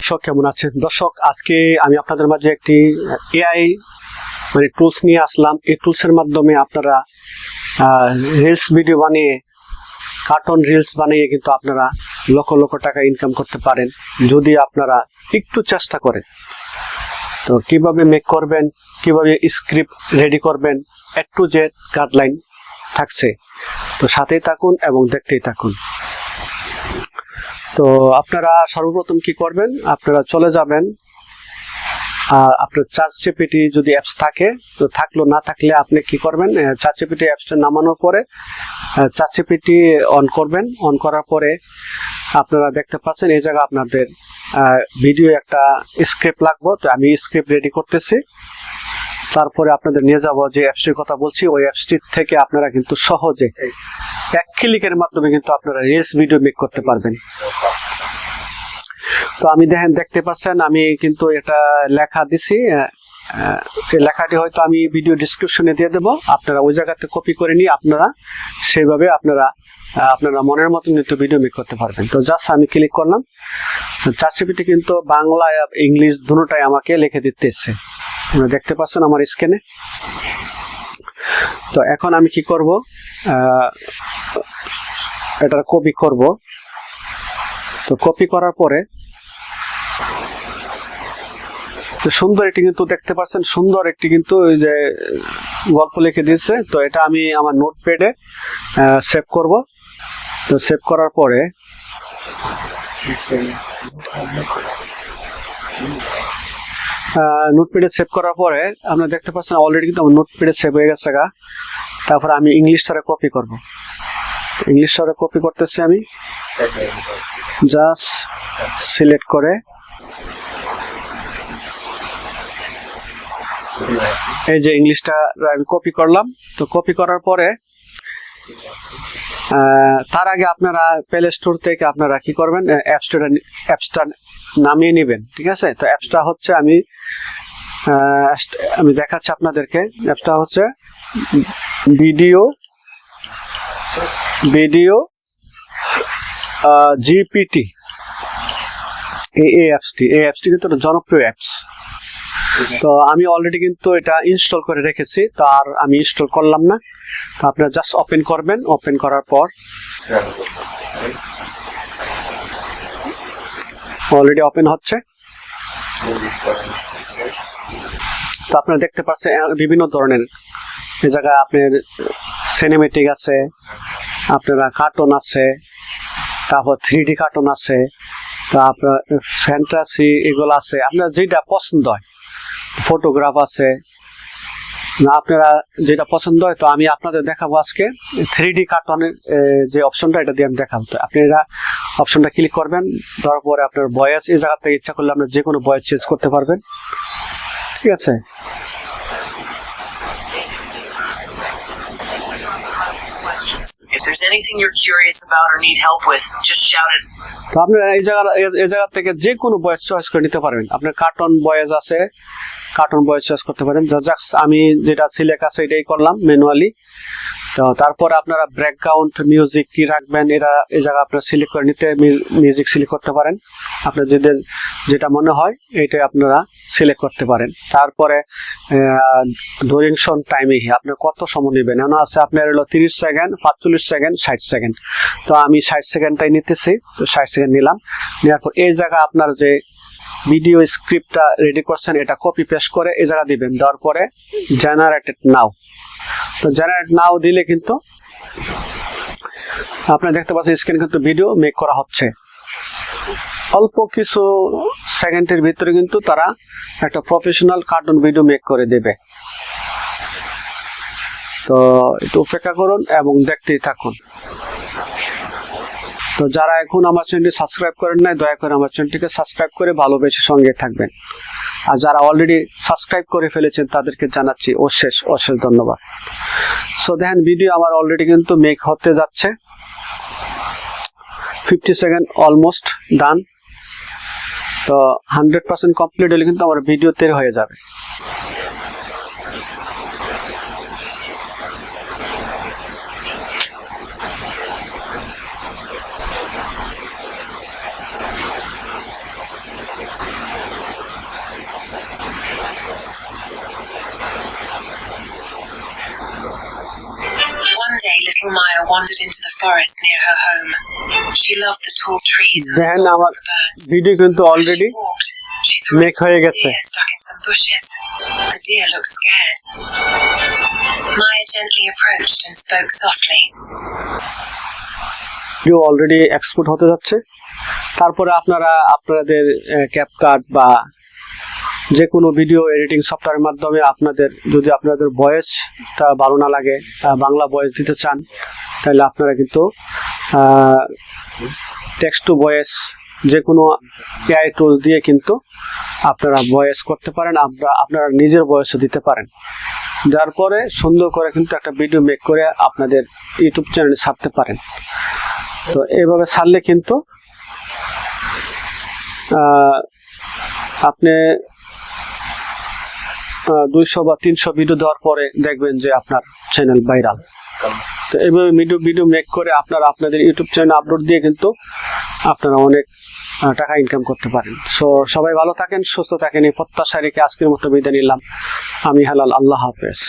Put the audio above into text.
দর্শক কেমন আছেন? দর্শক, আজকে আমি আপনাদের মাঝে একটি এআই মানে টুলস নিয়ে আসলাম। এই টুলসের মাধ্যমে আপনারা রিলস ভিডিও বানিয়ে কার্টুন রিলস বানিয়ে কিন্তু আপনারা লক্ষ লক্ষ টাকা ইনকাম করতে পারেন। যদি আপনারা একটু চেষ্টা করেন, তো কীভাবে মেক করবেন, কীভাবে স্ক্রিপ্ট রেডি করবেন একটু যে গাইডলাইন থাকছে। তো সাথেই থাকুন এবং দেখতেই থাকুন। তো আপনারা সর্বপ্রথম কি করবেন? আপনারা চলে যাবেন। আর আপনার চার্জ চেপিটি যদি অ্যাপস থাকে, তো থাকল না থাকলে আপনি কি করবেন? চার্জ চেপিটি অ্যাপসটা নামানোর পরে চার্জ চেপিটি অন করবেন। অন করার পরে আপনারা দেখতে পাচ্ছেন এই জায়গা আপনাদের ভিডিও একটা স্ক্রিপ্ট লাগবে। তো আমি স্ক্রিপ্ট রেডি করতেছি। তারপরে আপনাদের নিয়ে যাব যে অ্যাপসটির কথা বলছি। ওই অ্যাপসটির থেকে আপনারা কিন্তু সহজে এক ক্লিকের মাধ্যমে কিন্তু আপনারা রিলস ভিডিও মেক করতে পারবেন। তো আমি দেখেন, দেখতে পাচ্ছেন, আমি কিন্তু এটা লেখা দিছি লেখাটি হয়তো আমি ভিডিও ডিসক্রিপশনে দিয়ে দেবো। আপনারা ওই জায়গাতে কপি করে নিয়ে আপনারা সেইভাবে আপনারা আপনারা মনের মতন কিন্তু ভিডিও মেক করতে পারবেন। তো জাস্ট আমি ক্লিক করলাম। চারচিপিটি কিন্তু বাংলা, ইংলিশ দুটোটাই আমাকে লিখে দিতে এসছে দেখতে পাচ্ছেন আমার স্ক্যানে তো এখন আমি কি করব? এটার কপি করব। তো কপি করার পরে তো সুন্দর একটি কিন্তু দেখতে পাচ্ছেন, সুন্দর একটি কিন্তু ওই যে গল্প লিখে দিয়েছে। তো এটা আমি আমার নোটপ্যাডে সেভ করব। তো সেভ করার পরে নোটপ্যাডে সেভ করার পরে আপনারা দেখতে পাচ্ছেন অলরেডি কিন্তু আমার নোটপ্যাডে সেভ হয়ে গেছে গা। তারপর আমি ইংলিশটারে কপি করব। ইংলিশটারে কপি করতেছি আমি। জাস্ট সিলেক্ট করে এই যে ইংলিশটা আমি কপি করলাম। তো কপি করার পরে তার আগে আপনারা প্লে স্টোর থেকে আপনারা কি করবেন? অ্যাপসটা অ্যাপসটা নামিয়ে নেবেন, ঠিক আছে? তো অ্যাপসটা হচ্ছে আমি আমি দেখাচ্ছি আপনাদেরকে। অ্যাপসটা হচ্ছে ভিডিও ভিডিও জিপিটি। এই অ্যাপসটি এই অ্যাপসটি কিন্তু জনপ্রিয় অ্যাপস তো আমি অলরেডি কিন্তু এটা ইনস্টল করে রেখেছি, তো আর আমি ইনস্টল করলাম না। তো আপনারা জাস্ট ওপেন করবেন ওপেন করার পর। অলরেডি ওপেন হচ্ছে। তো আপনারা দেখতে পাচ্ছেন বিভিন্ন ধরনের। এই জায়গায় আপনার সিনেমেটিক আছে, আপনারা কার্টুন আছে তারপর থ্রি ডি কার্টুন আছে, তারপর ফ্যান্টাসি এগুলো আছে। আপনার যেটা পছন্দ হয় ফটোগ্রাফ আছে। না আপনারা যেটা পছন্দ হয় তো আমি আপনাদের দেখাবো আজকে। থ্রি ডি কার্টনের যে অপশনটা এটা দিয়ে আমি দেখাবো। তো আপনারা অপশনটা ক্লিক করবেন, দেওয়ার পরে আপনার বয়স, এই জায়গা থেকে ইচ্ছা করলে আপনার যে কোনো বয়স চেঞ্জ করতে পারবেন। ঠিক আছে? Questions. If there's anything you're curious about or need help with, just shout it. আপনারা এই জায়গা এই জায়গা থেকে যে কোনো বয়স চয়েস করে নিতে পারবেন। আপনার কার্টুন বয়েস আছে কার্টুন বয়েস চয়েস করতে পারেন। জাস্ট আমি যেটা সিলেক্ট আছে এটাই করলাম ম্যানুয়ালি তো তারপর আপনারা ব্যাকগ্রাউন্ড মিউজিক কি রাখবেন এটা এই জায়গা আপনারা সিলেক্ট করে নিতে মিউজিক সিলেক্ট করতে পারেন। আপনার যেদের যেটা মনে হয় এইটাই আপনারা সিলেক্ট করতে পারেন। তারপরে ডুরেশন টাইমে আপনি কত সময় নেবেন? এমন আছে আপনার হলো তিরিশ সেকেন্ড পাঁচচল্লিশ সেকেন্ড ষাট সেকেন্ড তো আমি ষাট সেকেন্ডটাই নিতেছি, তো ষাট সেকেন্ড নিলাম। নেওয়ার পর এই জায়গা আপনার যে ভিডিও স্ক্রিপ্টটা রেডি করছেন, এটা কপি পেস্ট করে এই জায়গা দিবেন। দেওয়ার পরে জেনারেটেড নাও তো জেনারেট নাও দিলে কিন্তু আপনারা দেখতে পাচ্ছেন স্ক্রিন কিন্তু ভিডিও মেক করা হচ্ছে। অল্প কিছু সেকেন্ডের ভিতরে কিন্তু তারা একটা প্রফেশনাল কার্টুন ভিডিও মেক করে দেবে। তো একটু অপেক্ষা করুন এবং দেখতেই থাকুন। তো যারা এখন আমার চ্যানেলটি সাবস্ক্রাইব করেন নাই, দয়া করে আমার চ্যানেলটিকে সাবস্ক্রাইব করে ভালোবেসে সঙ্গে থাকবেন। আর যারা অলরেডি সাবস্ক্রাইব করে ফেলেছেন, তাদেরকে জানাচ্ছি অশেষ অশেষ ধন্যবাদ। সো দেখেন ভিডিও আমার অলরেডি কিন্তু মেক হতে যাচ্ছে। ফিফটি সেকেন্ড অলমোস্ট ডান তো হান্ড্রেড পার্সেন্ট কমপ্লিট হলে কিন্তু আমার ভিডিও তৈরি হয়ে যাবে। wandered into the forest near her home. She loved the tall trees and the দেখেন songs আমার of the birds. ভিডিও কিন্তু As she already walked, she saw a make small হয়ে গেছে। deer stuck in some bushes. The deer looked scared. Maya gently approached and spoke softly. Video already export হতে যাচ্ছে তারপরে আপনারা আপনাদের CapCut বা যে কোনো ভিডিও এডিটিং সফটওয়্যারের মাধ্যমে আপনাদের, যদি আপনাদের ভয়েসটা ভালো না লাগে বাংলা ভয়েস দিতে চান, তাহলে আপনারা কিন্তু টেক্সট টু ভয়েস যে কোনো এআই টুলস দিয়ে কিন্তু আপনারা ভয়েস করতে পারেন আপনারা আপনারা নিজের ভয়েসও দিতে পারেন। যার পরে সুন্দর করে কিন্তু একটা ভিডিও মেক করে আপনাদের ইউটিউব চ্যানেলে ছাড়তে পারেন। তো এইভাবে ছাড়লে কিন্তু আপনি দুইশো বা তিনশো ভিডিও দেওয়ার পরে দেখবেন যে আপনার চ্যানেল ভাইরাল তো এইভাবে ভিডিও ভিডিও মেক করে আপনার আপনাদের ইউটিউব চ্যানেল আপলোড দিয়ে কিন্তু আপনারা অনেক টাকা ইনকাম করতে পারেন। সো সবাই ভালো থাকেন, সুস্থ থাকেন। এই প্রত্যাশা রেখে আজকের মতো বিদায় নিলাম। আমি হালাল, আল্লাহ হাফেজ।